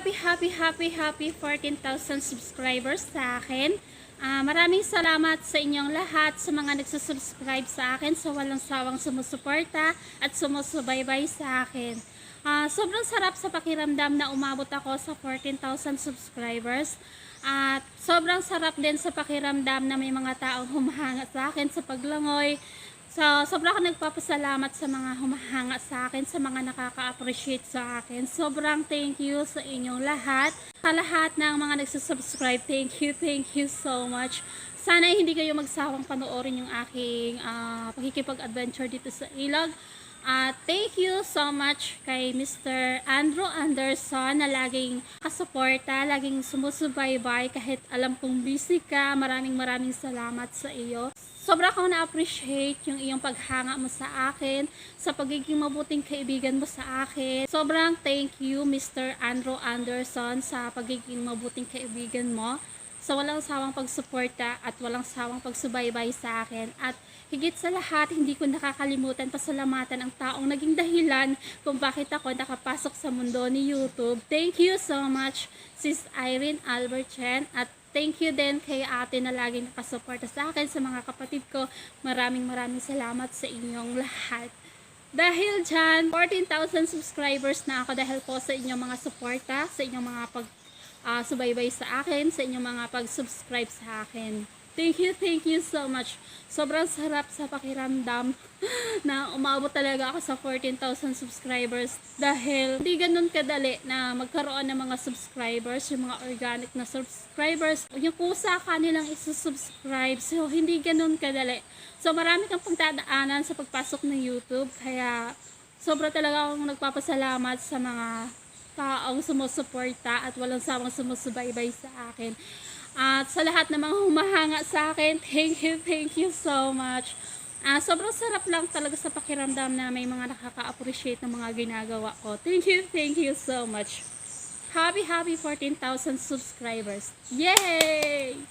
happy, happy, happy, happy 14,000 subscribers sa akin. Ah, maraming salamat sa inyong lahat, sa mga nagsusubscribe sa akin, sa walang sawang sumusuporta at sumusubaybay sa akin. Ah, sobrang sarap sa pakiramdam na umabot ako sa 14,000 subscribers. At sobrang sarap din sa pakiramdam na may mga taong humahanga sa akin sa paglangoy, So, sobrang ako nagpapasalamat sa mga humahanga sa akin, sa mga nakaka-appreciate sa akin. Sobrang thank you sa inyong lahat. Sa lahat ng mga nagsusubscribe, thank you, thank you so much. Sana hindi kayo magsawang panoorin yung aking ah, pakikipag-adventure dito sa Ilog. At thank you so much kay Mr. Andrew Anderson na laging kasuporta, laging sumusubaybay kahit alam kong busy ka. Maraming maraming salamat sa iyo. Sobra akong na-appreciate yung iyong paghanga mo sa akin, sa pagiging mabuting kaibigan mo sa akin. Sobrang thank you Mr. Andrew Anderson sa pagiging mabuting kaibigan mo sa walang sawang pagsuporta at walang sawang pagsubaybay sa akin. At higit sa lahat, hindi ko nakakalimutan pasalamatan ang taong naging dahilan kung bakit ako nakapasok sa mundo ni YouTube. Thank you so much, Sis Irene Albertchen. At thank you din kay ate na laging nakasuporta sa akin, sa mga kapatid ko. Maraming maraming salamat sa inyong lahat. Dahil dyan, 14,000 subscribers na ako dahil po sa inyong mga suporta, sa inyong mga pag subaybay sa akin, sa inyong mga pag-subscribe sa akin. Thank you, thank you so much. Sobrang sarap sa pakiramdam na umabot talaga ako sa 14,000 subscribers dahil hindi ganun kadali na magkaroon ng mga subscribers, yung mga organic na subscribers. Yung kusa kanilang isusubscribe, so hindi ganun kadali. So marami kang pagdadaanan sa pagpasok ng YouTube, kaya sobra talaga akong nagpapasalamat sa mga taong sumusuporta at walang sawang sumusubaybay sa akin. At sa lahat ng mga humahanga sa akin, thank you, thank you so much. Ah, sobrang sarap lang talaga sa pakiramdam na may mga nakaka-appreciate ng mga ginagawa ko. Thank you, thank you so much. Happy, happy 14,000 subscribers. Yay!